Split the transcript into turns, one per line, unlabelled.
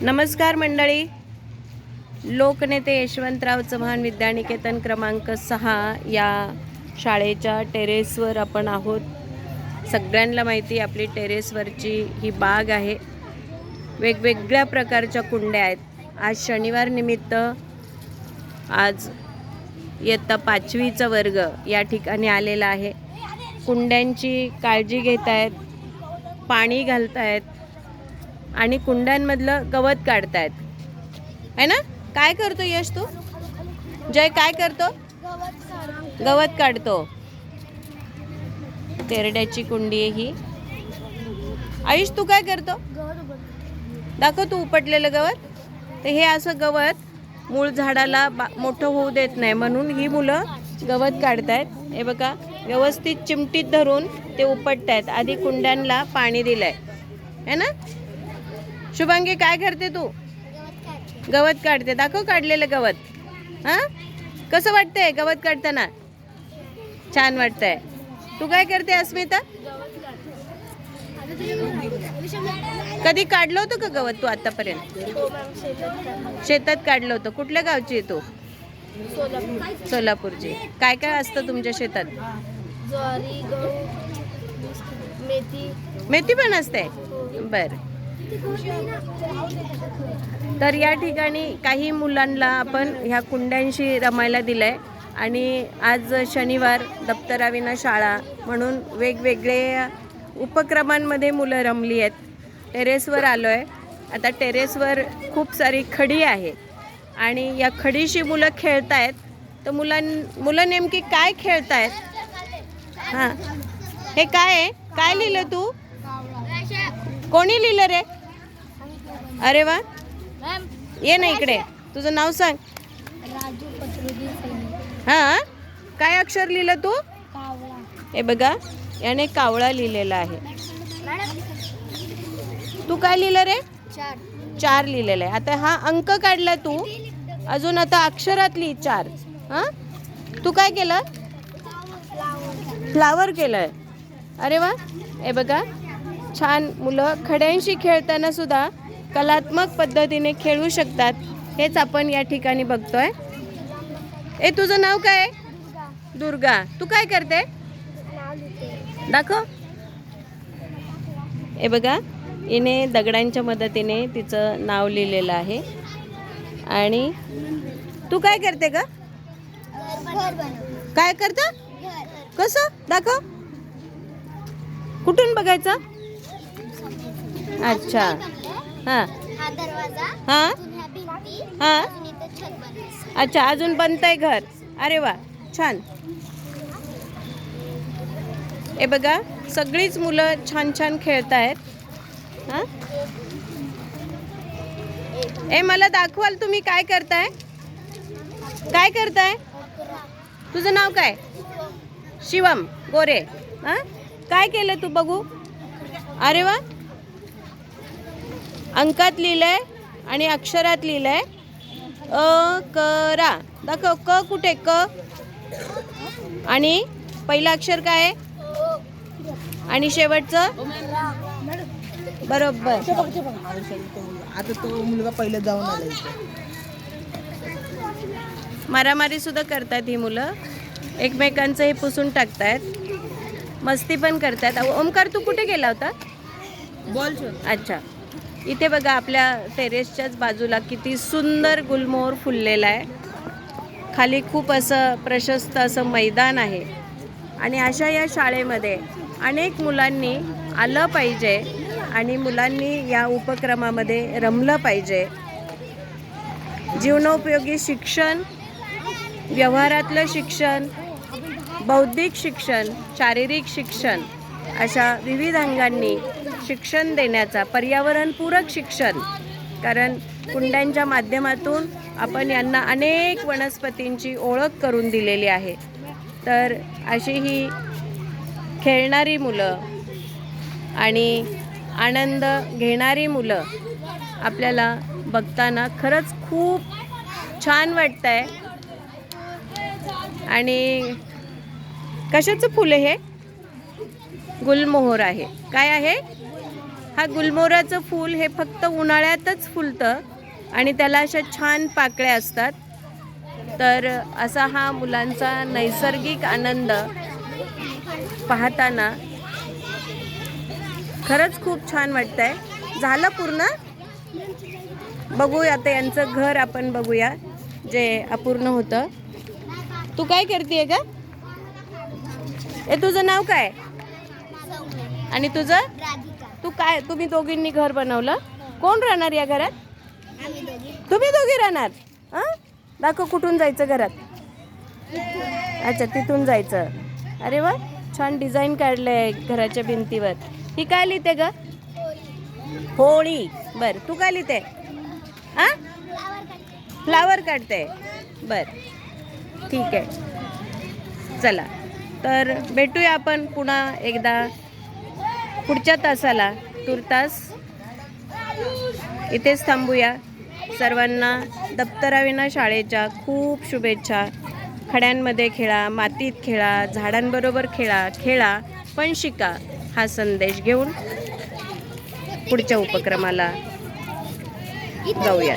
नमस्कार मंडळी. लोकनेते यशवंतराव चव्हाण विद्यानिकेतन क्रमांक सहा या शाळेच्या टेरेसवर आपण आहोत. सगळ्यांना माहिती आपली टेरेसवरची ही बाग आहे. वेगवेगळ्या प्रकारच्या कुंड्या आहेत. आज शनिवार निमित्त आज इयत्ता पाचवीचा वर्ग या ठिकाणी आलेला आहे. कुंड्यांची काळजी घेत आहेत पाणी घालत आहेत आणि कुंड्यांमधलं गवत काढतायत. है ना? काय करतो यश तू? जय काय करतो? गवत काढतो. तेरड्याची कुंडी आहे ही. आयुष तू काय करतो? दाखव तू उपटलेलं गवत. तर हे असं गवत मूळ झाडाला बा मोठं होऊ देत नाही म्हणून ही मुलं गवत काढतायत. हे बघा व्यवस्थित चिमटीत धरून ते उपटतायत. आधी कुंड्यांना पाणी दिलंय. है ना? शुभांगी काय करते तू? गवत काढते. दाखव काढलेलं गवत. हां? कसं वाटतंय गवत काढताना? छान वाटतंय. तू काय करते अस्मिता? कधी काढलं होतं का गवत तू आतापर्यंत? शेतात काढलं होतं. कुठल्या गावची तू? सोलापूरची. काय काय असतं तुमच्या शेतात?
मेथी.
मेथी पण असते. बर. तर या ठिकाणी काही मुलांना आपण ह्या कुंड्यांशी रमायला दिलंय. आणि आज शनिवार दप्तराविना शाळा म्हणून वेगवेगळे उपक्रमांमध्ये मुलं रमली आहेत. टेरेसवर आलो आहे आता टेरेसवर खूप सारी खडी आहे आणि या खडीशी मुलं खेळत आहेत तर मुलां मुलं नेमकी काय खेळत आहेत हां. हे काय आहे? काय लिहिलं तू? कोणी लिहिलं रे? अरे वा. ये ना इकडे. तुझं नाव सांग. हां काय अक्षर लिहिलं तू? हे बघा याने कावळा लिहिलेला आहे. तू काय लिहिलं रे?
चार.
चार लिहिलेलं आहे. आता हा अंक काढला तू. अजून आता अक्षरात लिही चार. हां? तू काय केलं? फ्लावर केलंय. अरे वा. हे बघा. छान. मुलं खड्यांशी खेळताना सुद्धा कलात्मक पद्धतीने खेळू शकतात हेच आपण या ठिकाणी बघतोय. ए तुझं नाव काय? आहे? दुर्गा. तू काय करते? दाखव. हे बघा. हिने दगडांच्या मदतीने तिचं नाव लिहिलेलं आहे. आणि तू काय करते का काय करता? कसं? दाखव. कुठून बघायचं? अच्छा. हां.
हा दरवाजा
हां.
ह्या भिंती
हां.
अजून इथं छत बनायचं
अच्छा अजून बनतंय घर. अरे वा छान. हे बघा सगळीच मुलं छान छान खेळत आहेत हां? ए मला दाखवाल तुम्ही काय करताय? काय करताय? तुझं नाव काय? शिवम. गोरे. हां? काय केलं तू बघू? अरे वा. अंकात लिहिलंय आणि अक्षरात लिहिलंय. अ क रा. दाखव क कुठे? क. आणि पहिलं अक्षर काय आहे? आणि शेवटचं? बरोबर.
आता तो मुलगा पहिलं जाऊन आला
मारामारी सुद्धा करतात ही मुलं. एकमेकांचं हे पुसून टाकतायत मस्ती पण करतात. ओमकार तू कुठे गेला होता?
बॉल
अच्छा. इथे बघा आपल्या टेरेसच्याच बाजूला किती सुंदर गुलमोहर फुललेला आहे. खाली खूप असं प्रशस्त असं मैदान आहे. आणि अशा या शाळेमध्ये अनेक मुलांनी आलं पाहिजे आणि मुलांनी या उपक्रमामध्ये रमलं पाहिजे. जीवनोपयोगी शिक्षण व्यवहारातलं शिक्षण बौद्धिक शिक्षण शारीरिक शिक्षण अशा विविध अंगांनी शिक्षण देण्याचा पर्यावरणपूरक शिक्षण. कारण कुंड्यांच्या माध्यमातून आपण यांना अनेक वनस्पतींची ओळख करून दिलेली आहे. तर अशी ही खेळणारी मुलं आणि आनंद घेणारी मुलं आपल्याला बघताना खरंच खूप छान वाटतं आहे आणि कशाचं फुलं हे? गुलमोहर आहे. काय आहे? हा गुलमोहराचं फूल हे फक्त उन्हाळ्यातच फुलतं आणि त्याला अशा छान पाकळ्या असतात. तर असा हा मुलांचा नैसर्गिक आनंद पाहताना खरंच खूप छान वाटतंय. झालं पूर्ण? बघूया आता यांचं घर आपण बघूया जे अपूर्ण होतं. तू काय करते का ए तुझं नाव काय? आणि तुझं? तू काय तुम्ही दोघींनी घर बनवलं? कोण राहणार या घरात? तुम्ही दोघी राहणार. हां? दाखव कुठून जायचं घरात. अच्छा तिथून जायचं. अरे वा छान डिझाईन काढलंय घराच्या भिंतीवर. ही काय लिहिते ग? होळी. बर तू काय लिहिते? हां? फ्लावर काढते. बर ठीक आहे. चला तर भेटूया आपण पुन्हा एकदा. पुढच्या तासाला तुर्तास इथेच थांबूया. सर्वांना दप्तराविना शाळेच्या खूप शुभेच्छा. खड्यांमध्ये खेळा मातीत खेळा झाडांबरोबर खेळा खेळा पण शिका हा संदेश घेऊन पुढच्या उपक्रमाला जाऊया.